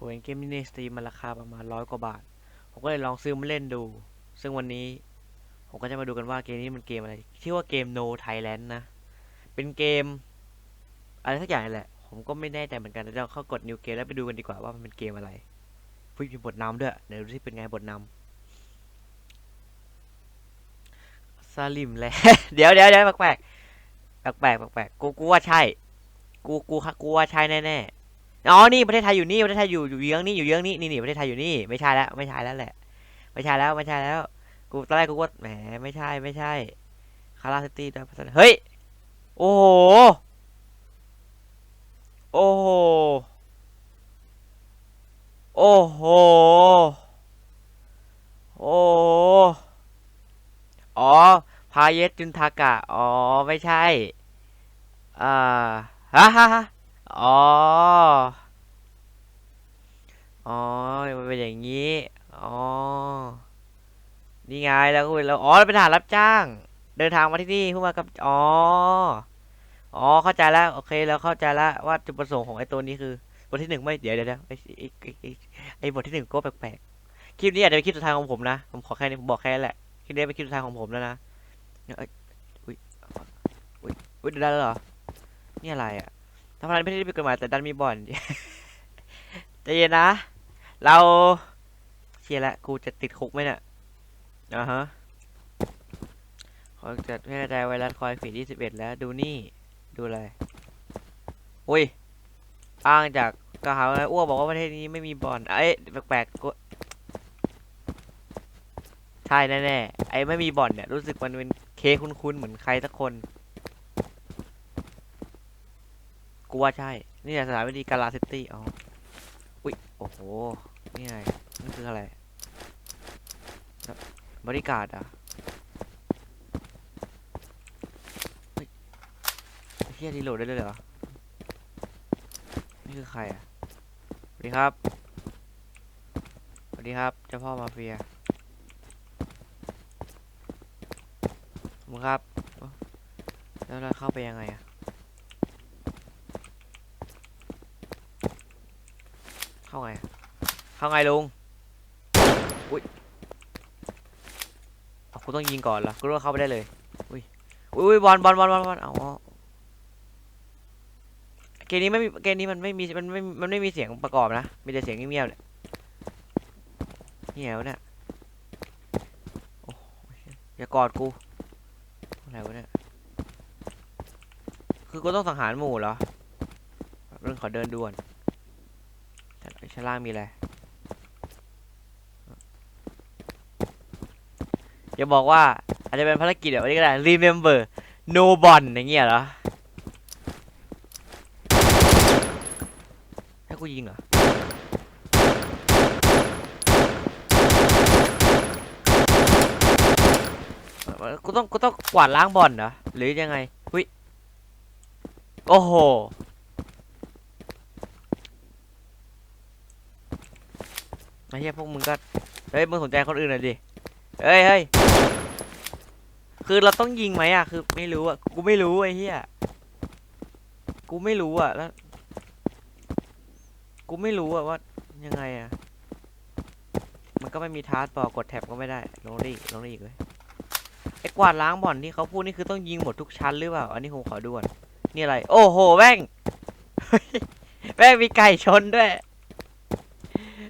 ผมเห็นเกมนี้ในสตรีมมันราคาประมาณร้อยกว่าบาท ผมก็เลยลองซื้อมาเล่นดู ซึ่งวันนี้ผมก็จะมาดูกันว่าเกมนี้มันเกมอะไร ชื่อว่าเกม No Thailand นะ เป็นเกม อะไรสักอย่างแหละ ผมก็ไม่แน่ใจเหมือนกันเดี๋ยวเราเข้ากด New Game แล้วไปดูกันดีกว่าว่ามันเป็นเกมอะไรพุ้ยมีบทนำด้วย เดี๋ยวดูที่เป็นไงบทนำซาลิมแลเดี๋ยวเดี๋ยวเดี๋ยวแปลกแปลกแปลกแปลกกูกูว่าใช่ กูกูกูว่าใช่แน่ๆ อ๋อนี่ประเทศไทยอยู่นี่ประเทศไทยอยู่อยู่เยื้องนี่อยู่เยื้องนี่นี่นี่ประเทศไทยอยู่นี่ไม่ใช่แล้วไม่ใช่แล้วแหละ ไม่ใช่แล้วไม่ใช่แล้ว กูตอนแรกกูว่าแหมไม่ใช่ไม่ใช่คาราซิตี้ด้วยพัฒนาเฮ้ยโอ้โหโอ้โหโอ้โหโอ้โหอ๋อพาเยสจุนทากะอ๋อไม่ใช่อ่าฮ่าฮ่า อ๋อ อ๋อ มันเป็นอย่างนี้ อ๋อ นี่ไงแล้วก็เราอ๋อเราเป็นทหารรับจ้าง เดินทางมาที่นี่เพื่อมากับ อ๋อ อ๋อ เข้าใจแล้ว โอเค แล้วเข้าใจแล้วว่าจุดประสงค์ของไอ้ตัวนี้คือ บทที่หนึ่งไม่ เดี๋ยวเดี๋ยวเดี๋ยวไอ้ไอ้ไอ้บทที่หนึ่งก็แปลกๆ คลิปนี้อาจจะเป็นคลิปสุดท้ายของผมนะ ผมขอแค่นี้ผมบอกแค่นั้แหละ คลิปนี้เป็นคลิปสุดท้ายของผมแล้วนะเอ้ยอุ้ย อุ้ย อุ้ยได้แล้วเหรอ นี่อะไรอะ ทำอะไรไม่ได้เป็นกฎหมายแต่ดันมีบ่อนใจเย็นนะ เราเชียร์ละกูจะติดคุกไหมเนี่ยอ่าฮะขอจัดให้กระจายไวรัสคอยฟีดที่สิบเอ็ดแล้ว ดูนี่ ดูอะไร อุ้ย อ้างจากกล่าวอ้วบอกว่าประเทศนี้ไม่มีบ่อน เอ้ย แปลกๆกูใช่แน่ๆ ไอ้ไม่มีบ่อนเนี่ย รู้สึกมันเป็นเคคุ้นๆ เหมือนใครสักคน กูว่าใช่ นี่แหละสถานบดีกาลาซิตี้ อ๋อ อุ้ยโอ้โห นี่ไงนี่คืออะไร บริการอะเฮ้ยเฮียรีโหลดได้เลยเหรอ นี่คือใครอะ สวัสดีครับ สวัสดีครับ เจ้าพ่อมาเฟียขอบคุณครับ แล้วเราเข้าไปยังไงอะ เข้าไง เข้าไงลุง อุ้ยเอากูต้องยิงก่อนเหรอกูรู้ว่าเข้าไปได้เลยอุ้ยอุ้ย อุ้ยบอลบอลบอลบอลบอลเอาเกมนี้ไม่มีเกมนี้มันไม่มีมันไม่มันไม่มีเสียงประกอบนะ มีแต่เสียงเงียบๆเนี่ยเงียบเนี่ยโอ้โหอย่ากอดกูอะไรวะเนี่ย คือกูต้องสังหารหมู่เหรอเรื่องขอเดินด่วน ชั้นล่างมีอะไร อย่าบอกว่า อาจจะเป็นภารกิจแบบนี้ก็ได้ remember no bon อย่างเงี้ยเหรอ ให้กูยิงเหรอกูต้องกูต้องกวาดล้างบอนเหรอหรือยังไงหุยโอ้โห ไอ้เหี้ยพวกมึงก็ เฮ้ย มึงสนใจคนอื่นหน่อยดิ เฮ้ยเฮ้ยคือเราต้องยิงไหมอะ คือไม่รู้อะ กูไม่รู้ไอ้เหี้ย กูไม่รู้อะ แล้ว กูไม่รู้อะว่ายังไงอะ มันก็ไม่มีทาร์สบอกกดแท็บก็ไม่ได้ ลงได้อีกลงได้อีกเลย ไอ้กวาดล้างบ่อนที่เขาพูดนี่คือต้องยิงหมดทุกชั้นหรือเปล่า อันนี้ผมขอด่วน นี่อะไร โอ้โหแม่งแม่งมีไก่ชนด้วย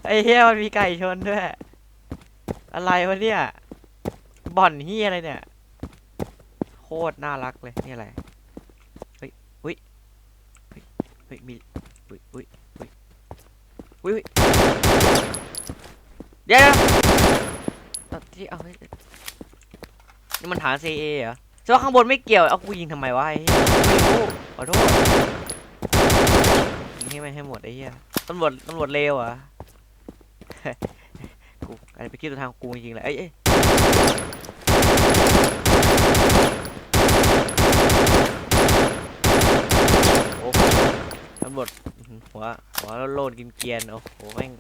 ไอ้เฮียมันมีไก่ชนด้วย อะไรวะเนี่ย บ่อนเฮียอะไรเนี่ย โคตรน่ารักเลย นี่อะไร เฮ้ยอุ้ยเฮ้ยเฮ้ยมีอุ้ยอุ้ยอุ้ยอุ้ยเดี๋ยวตอนที่เอาเฮ้ยนี่มันฐาน CA เหรอใช่ว่าข้างบนไม่เกี่ยว เอากูยิงทำไมวะไอ้เหี้ยขอโทษยิงให้มันให้หมดไอ้เหี้ยตำรวจตำรวจเลวอะ กูอันนี้ไปคิดตัวทางกูจริงๆเลยเอ้ยเอโอ้โหตำรวจอื้อหือหัวหัวโลนกินเกียนโอ้โหแม่ง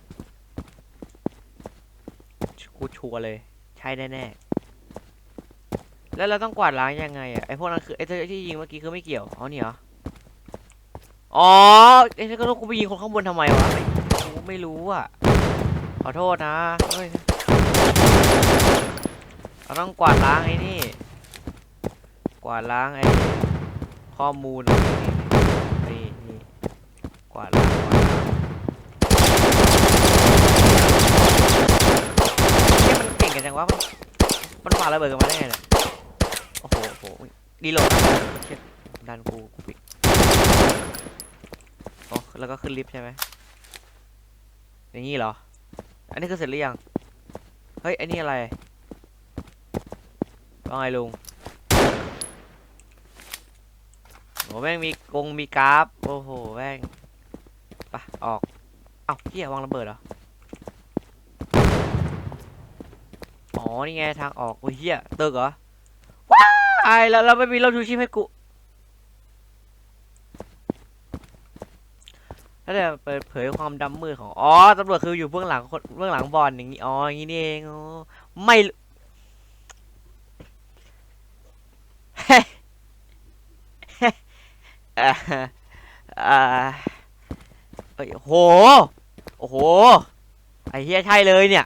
กูชัวร์เลย ใช่แน่ๆแล้วเราต้องกวาดล้างยังไงอะไอพวกนั้นคือไอที่ยิงเมื่อกี้คือไม่เกี่ยวอ๋อนี่เหรออ๋อไอ้ที่ก็ต้องกูไปยิงคนข้างบนทำไมวะไอ้กูไม่รู้อะ อโทษนะเฮ้ยเราต้องกวาดล้างไอ้นี่ กวาดล้างไอ้ข้อมูลนี่นี่นี่กวาดล้างกวาดล้างเนี่ยมันเก่งกันจังวะมันมันปาระเบิดกันมาได้ไงเนี่ยโอ้โหโอ้โหดีโหลดเชี่ยดันกูกูปิดโอ้แล้วก็ขึ้นลิฟต์ใช่ไหมอย่างงี้เหรอ อันนี้คือเสร็จหรือยัง เฮ้ย อันนี้อะไรว่าไงลุงโหแม่งมีกงมีกราฟ โอ้โห แม่งไปะออก เอ้าเฮียวางระเบิดเหรอ อ๋อ นี่ไงทางออกโอ้ยเฮียตึกเหรอ ว้ายแล้วเราไม่มีรถชูชีพให้กู แล้วเดี๋ยวเปิดเผยความดำมืดของ อ๋อตำรวจคืออยู่เบื้องหลังคนเบื้องหลังบอลอย่างนี้ อ๋อ อย่างนี้นี่เองอ๋อไม่เฮ้อ่าอ่าเอ้ยโห โอ้โห ไอ้เฮียใช่เลยเนี่ย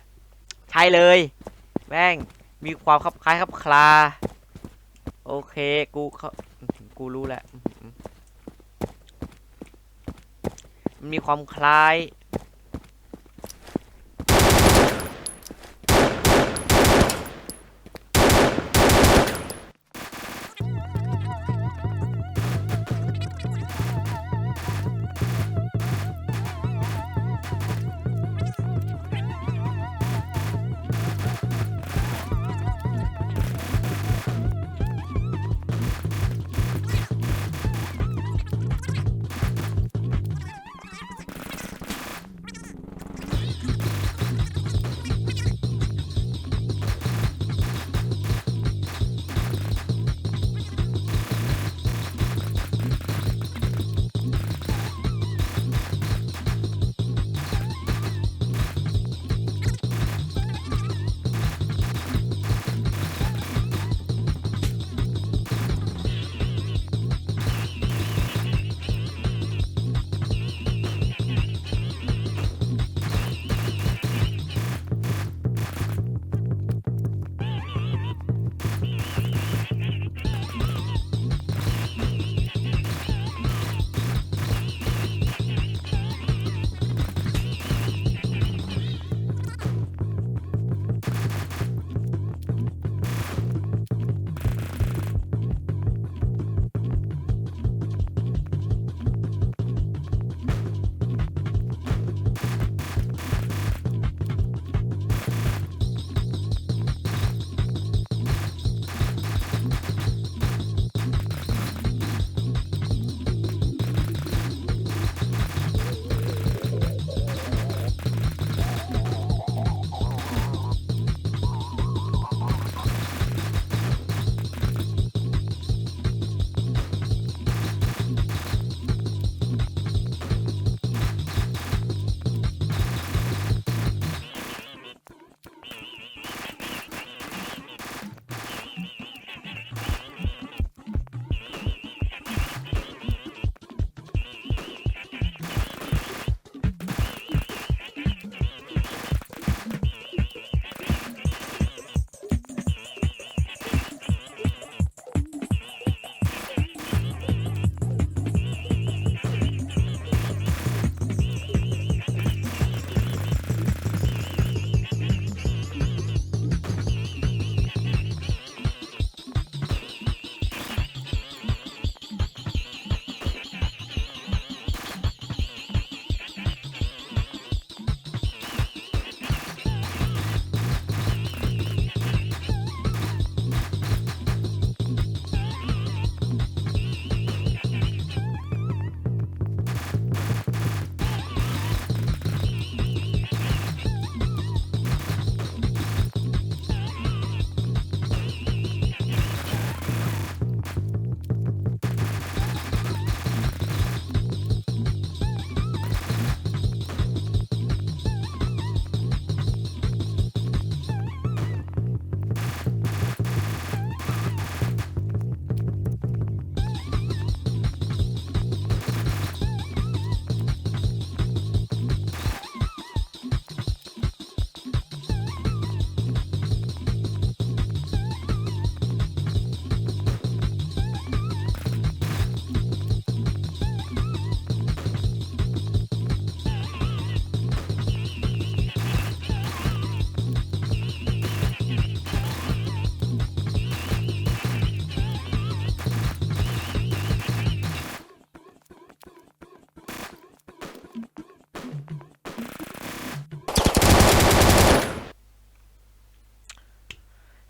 ใช่เลยแม่งมีความคลับคล้ายคลับคลา โอเค กูเขากูรู้แหละอื้อหือ มันมีความคล้าย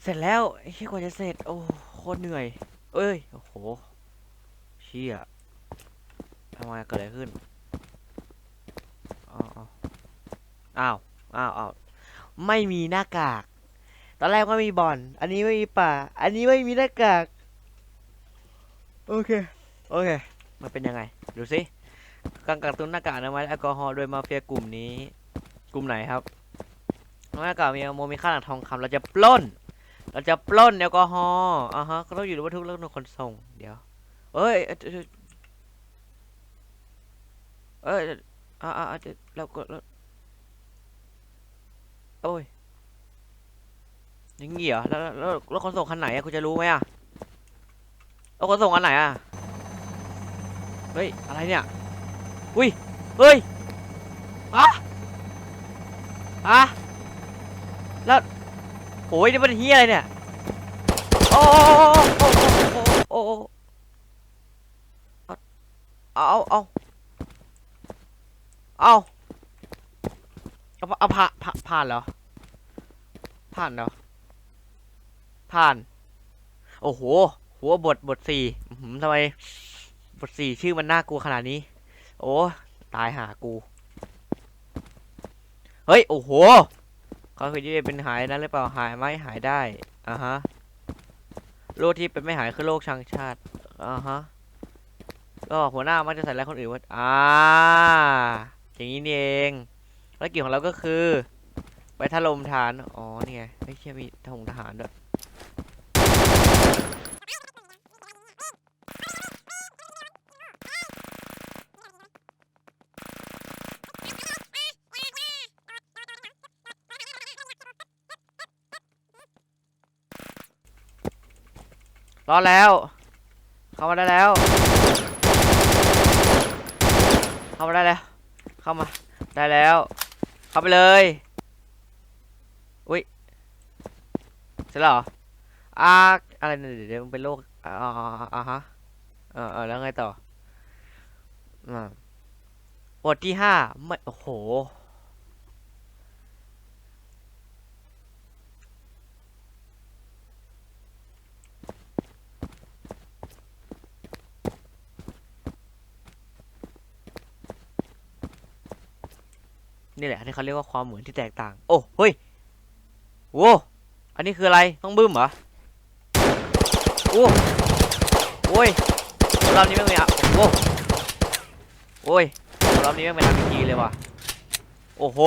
เสร็จแล้วเหี้ยกว่าจะเสร็จ โอ้โคตรเหนื่อย เอ้ย โอ้โห เชี่ยทำไมเกิดอะไรขึ้น อ้าวอ้าวอ้าวไม่มีหน้ากาก ตอนแรกก็มีบอล อันนี้ไม่มีป่า อันนี้ไม่มีหน้ากาก โอเค โอเค มันเป็นยังไง ดูสิการกักตุนหน้ากากอนามัยและแอลกอฮอล์โดยมาเฟียกลุ่มนี้ กลุ่มไหนครับหน้ากากมีอลโมมีค่าหลังทองคำเราจะปล้น เราจะปล้นแอลกอฮอล์อ่าฮะก็ต้องอยู่ในวัตถุแล้วต้องขนส่ง เดี๋ยว เอ้ย เอ้ยอ่าอ่าอ่าก็โอ้ยอยังงี้เหรอแล้วแล้วแล้วแล้วขนส่งคันไหนอะคุณจะรู้ไหมอะแล้วขนส่งอันไหนอะเฮ้ย อะไรเนี่ย อุ้ย เฮ้ยอะอะแล้ว โอ้ยนี่มันเฮียอะไรเนี่ยโอ้โอ้โอ้โอ้เอาเอาเอาเอาเอาเอาผ่านผ่านผ่านเหรอผ่านเหรอผ่าน โอ้โห หัวบทบทสี่ทำไม บทสี่ชื่อมันน่ากลัวขนาดนี้ โอ้ ตายหากู เฮ้ย โอ้โห เขาคือยี่เป็นหายนั้นหรือเปล่าหายไหมหายได้อ่าฮะโรคที่เป็นไม่หายคือโรคชังชาติอ่าฮะก็หัวหน้ามักจะใส่ร้ายคนอื่นว่าอ่าอย่างนี้นี่เองภารกิจของเราก็คือ ไปถล่มฐานอ๋อนี่ไงไม่เชื่อมีทงทหารด้วย รอดแล้ว เข้ามาได้แล้ว เข้ามาได้แล้ว เข้ามา ได้แล้ว เข้าไปเลย อุ้ยเสร็จแล้วเหรออ่าอะไรเนี่ยเดี๋ยวมันเป็นโรคอ่าอ่าอ่าอ่าฮะเออเออแล้วไงต่ออ่าบทที่ห้าไม่ โอ้โห นี่แหละที่เขาเรียกว่าความเหมือนที่แตกต่าง โอ้เฮ้ยโว้อันนี้คืออะไรต้องบึ้มเหรอโอ้โอ้ยรอบนี้ไม่งมีอะโอ้โอ้ยรอบนี้ไม่เป็นอาร์พีเลยว่ะโอ้โห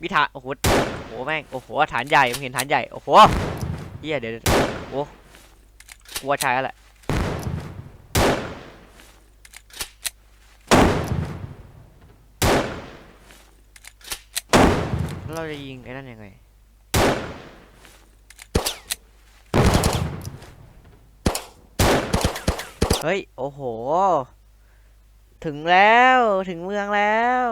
มีฐานโอ้โหโอ้โหแม่งโอ้โหฐานใหญ่ผมเห็นฐานใหญ่โอ้โหเฮียเดี๋ยวเดี๋ยวโอ้กลัวใช้แล้วแหละ แล้ว เราจะยิงไอ้นั่นยังไง เฮ้ย โอ้โห ถึงแล้ว ถึงเมืองแล้ว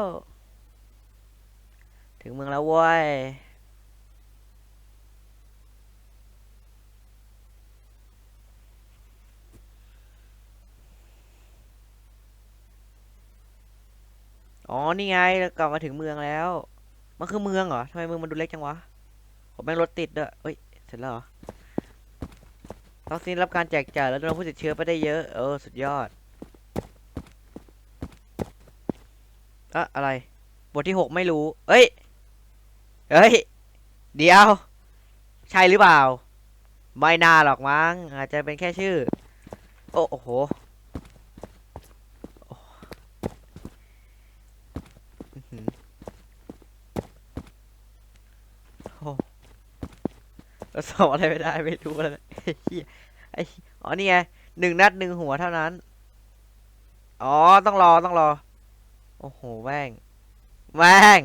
ถึงเมืองแล้วเว้ยอ๋อ นี่ไง เรากลับมาถึงเมืองแล้ว มันคือเมืองเหรอทำไมเมืองมันดูเล็กจังวะผมแม่งรถติดด้วยเอ้ยเสร็จแล้วเหรอวัคซีนรับการแจกจ่ายแล้วโดนผู้ติดเชื้อไปได้เยอะ เออ สุดยอดอะอะไร บทที่หกไม่รู้ เอ้ยเอ้ย เดี๋ยว ใช่หรือเปล่า ไม่น่าหรอกมั้ง อาจจะเป็นแค่ชื่อ โอ้โหโอ้อื้อหือโอ้เรา สอบอะไรไม่ได้ไม่รู้แล้วนะไอ้เหี้ยไอ้อ๋อนี่ไงหนึ่งนัดหนึ่งหัวเท่านั้น อ๋อต้องรอต้องรอ โอ้โหแม่งแม่ง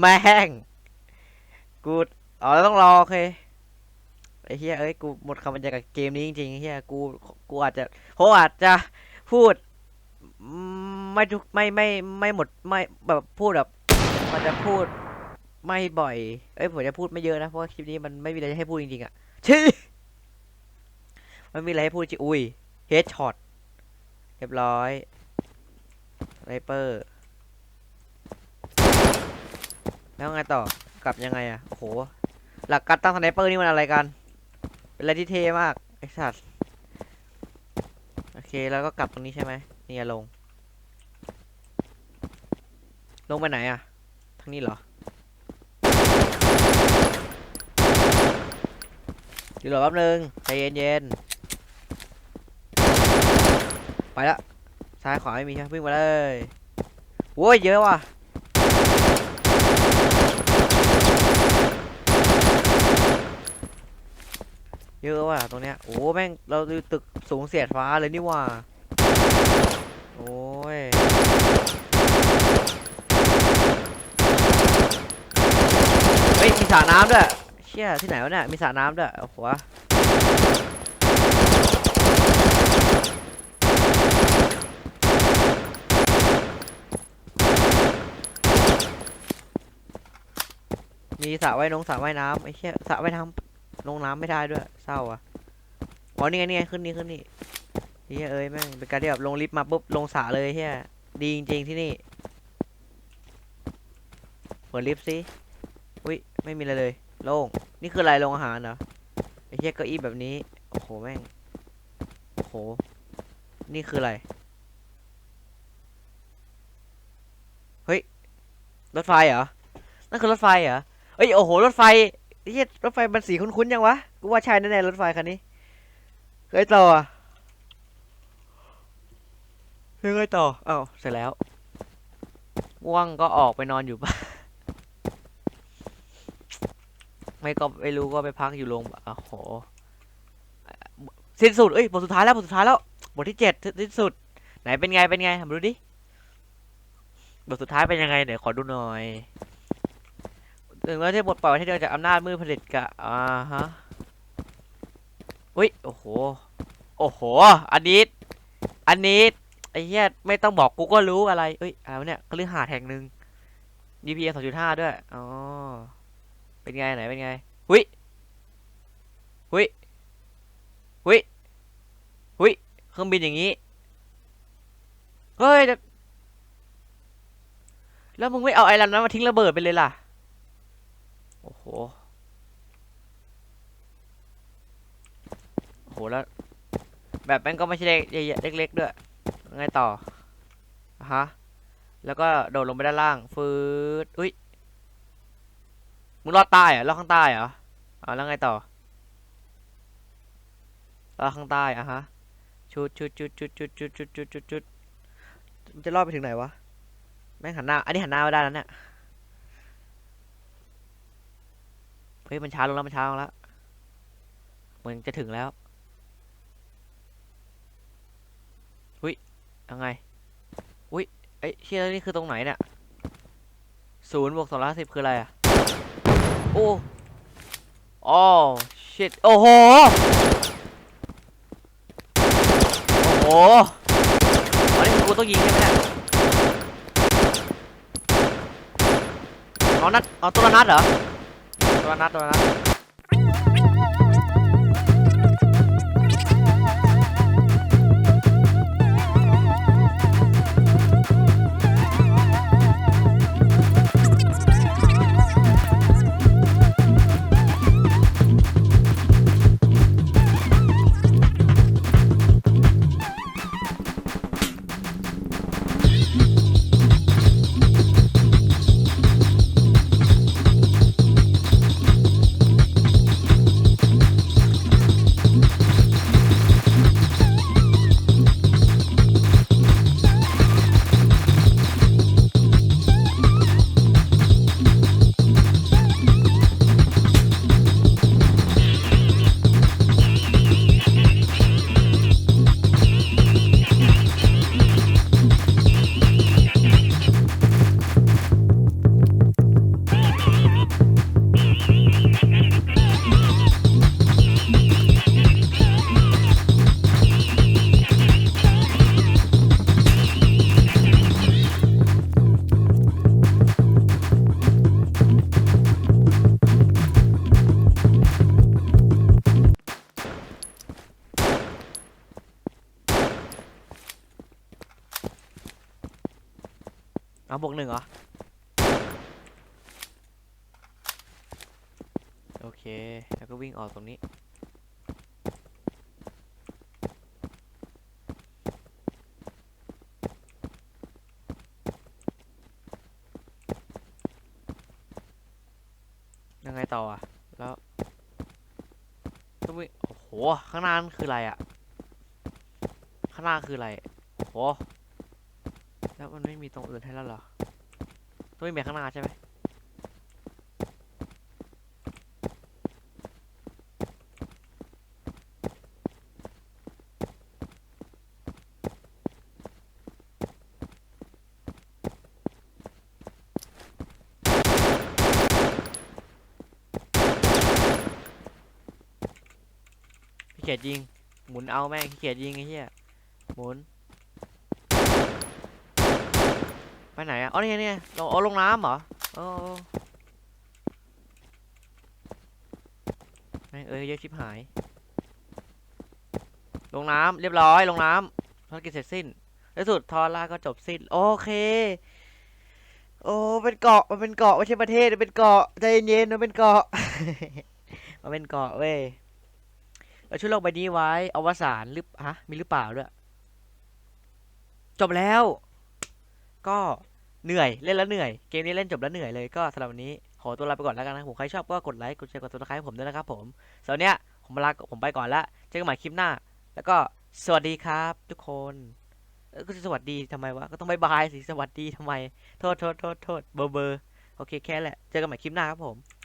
แม่งกูอ๋อต้องรอโอเคไอ้เฮียเอ้ยกูหมดคำบรรยายกับเกมนี้จริงๆเฮียกูกูอาจจะผมอาจจะพูดไม่ทุกไม่ไม่ไม่หมดไม่แบบพูดแบบมันจะพูด ไม่บ่อย เอ้ยผมจะพูดไม่เยอะนะเพราะคลิปนี้มันไม่มีอะไรให้พูดจริงๆอะชี้มันมีอะไรให้พูดจริงอุ้ยเฮดช็อตเรียบร้อยไรเปอร์แล้วไงต่อกลับยังไงอะโอ้โห หลักการตั้งสไนเปอร์นี่มันอะไรกัน เป็นอะไรที่เท่มากไอ้สัตว์โอเคแล้วก็กลับตรงนี้ใช่ไหมนี่อะลง ลงไปไหนอะทางนี้เหรอ เดี๋ยวรอแป๊บนึงใจเย็นๆไปละซ้ายขวาไม่มีใช่ไหมวิ่งมาเลยโว้ยเยอะว่ะเยอะว่ะตรงเนี้ยโอ้แม่งเราดูตึกสูงเสียดฟ้าเลยนี่ว่าโอ้ยเฮ้ยมีสระน้ำด้วย ชี่ยที่ไหนวะเนี่ย มีสระน้ำด้วยโอ้โหมีสระว่ายน้องสระว่ายน้ำไอ้เชี่ยสระว่ายน้ำลงน้ำไม่ได้ด้วย เศร้าอะอ๋อนี่ไงนี่ไงขึ้นนี่ขึ้นนี่เฮียเอ้ยแม่งเป็นการที่แบบลงลิฟต์มาปุ๊บลงสระเลยเฮียดีจริงๆที่นี่เปิดลิฟต์สิอุ้ยไม่มีอะไรเลย โล่ง นี่คืออะไรโรงอาหารเหรอไอ้เหี้ยเก้าอี้แบบนี้ โอ้โหแม่ง โอ้โห นี่คืออะไร เฮ้ย รถไฟเหรอ นั่นคือรถไฟเหรอ เอ้ย โอ้โห รถไฟไอ้เหี้ยรถไฟมันสีคุ้นๆยังวะ กูว่าใช่แน่ๆรถไฟคันนี้เคยต่ออะเคยต่ออ้าวเสร็จแล้ว ว่วงก็ออกไปนอนอยู่บ้าน ไม่ก็ไม่รู้ก็ไปพักอยู่โรงโอ้โหสิ้นสุดเอ้ยบทสุดท้ายแล้วบทสุดท้ายแล้วบทที่เจ็ดสิ้นสุด ไหนเป็นไงเป็นไงมาดูดิบทสุดท้ายเป็นยังไงเดี๋ยวขอดูหน่อยถึงแล้วที่บทปล่อยประเดียวจากอำนาจมืดผลิตกะอ่าฮะอุ้ยโอ้โหโอ้โหอันนี้อันนี้ไอ้เหี้ยไม่ต้องบอกกูก็รู้อะไรเอ้ยอะไรเนี่ยคฤหาสน์แห่งหนึ่ง DPS 2.5ด้วยอ๋อ เป็นไงไหนเป็นไงหุยหุยหุยหุยเครื่องบินอย่างนี้ เฮ้ยแล้วมึงไม่เอาไอ้ลำนั้นมาทิ้งระเบิดไปเลยล่ะ โอ้โห โอ้โหแล้ว แบบแม่งก็ไม่ใช่เล็กใหญ่ๆเล็กๆด้วยไงต่อฮะ แล้วก็โดดลงไปด้านล่าง ฟืด อุ้ย มึงรอดใต้เหรอะรอดข้างใต้เหรออ่าแล้วไงต่อรอดข้างใต้อะฮะชุดชุดชุดชุดชุดชุดชุดชุดชุดชุดมันจะรอดไปถึงไหนวะแม่งหันหน้า อันนี้หันหน้าไม่ได้แล้วเนี่ยเฮ้ยมันช้าลงแล้วมันช้าลงแล้วเหมือนจะถึงแล้วอุ้ยยังไงอุ้ยไอ้เชี่ยนี่คือตรงไหนเนี่ยศูนย์บวกสองร้อยสิบคืออะไรอะ อ้โอ้ชิตโอ้โห โอ้โหอันนี้กูต้องยิงใช่ไหมเนี่ยเอานัดเอาตัวนัดเหรอตัวนัดตัวนัด หนึ่งเหรอ โอเค แล้วก็วิ่งออกตรงนี้ ยังไงต่ออะ แล้วต้องวิ่งโอ้โห ข้างหน้านั่นคืออะไรอะ ข้างหน้าคืออะไร โอ้โหแล้วมันไม่มีตรงอื่นให้แล้วเหรอ ต้องวิ่งข้างหน้าใช่ไหมขี้เกียจยิง หมุนเอาแม่งขี้เกียจยิงไอ้เหี้ยหมุน ไปไหนอะ อ๋อนี่นี่ไงลงอ๋อลงน้ำเหรอโอ้โอ้แม่งเอ้ยเยอะชิบหาย ลงน้ำเรียบร้อยลงน้ำภารกิจเสร็จสิ้นในสุดทอร่าก็จบสิ้น โอเค โอ้เป็นเกาะมันเป็นเกาะไม่ใช่ประเทศเป็นเกาะใจเย็นๆมันเป็นเกาะมันเป็นเกาะเว้ยเราช่วยโลกใบนี้ไว้อวสานหรือฮะมีหรือเปล่าด้วย จบแล้ว ก็เหนื่อยเล่นแล้วเหนื่อยเกมนี้เล่นจบแล้วเหนื่อยเลยก็สำหรับวันนี้ขอตัวลาไปก่อนแล้วกันนะผมใครชอบก็กดไลค์กดแชร์กดซับสไครต์ผมด้วยนะครับผมสำหรับเนี้ยผมลาผมไปก่อนละเจอกันใหม่คลิปหน้า แล้วก็สวัสดีครับทุกคนก็สวัสดีทำไมวะก็ต้องบายบายสิสวัสดีทำไม โทษโทษโทษโทษเบอร์เบอร์โอเคแค่แหละเจอกันใหม่คลิปหน้าครับผม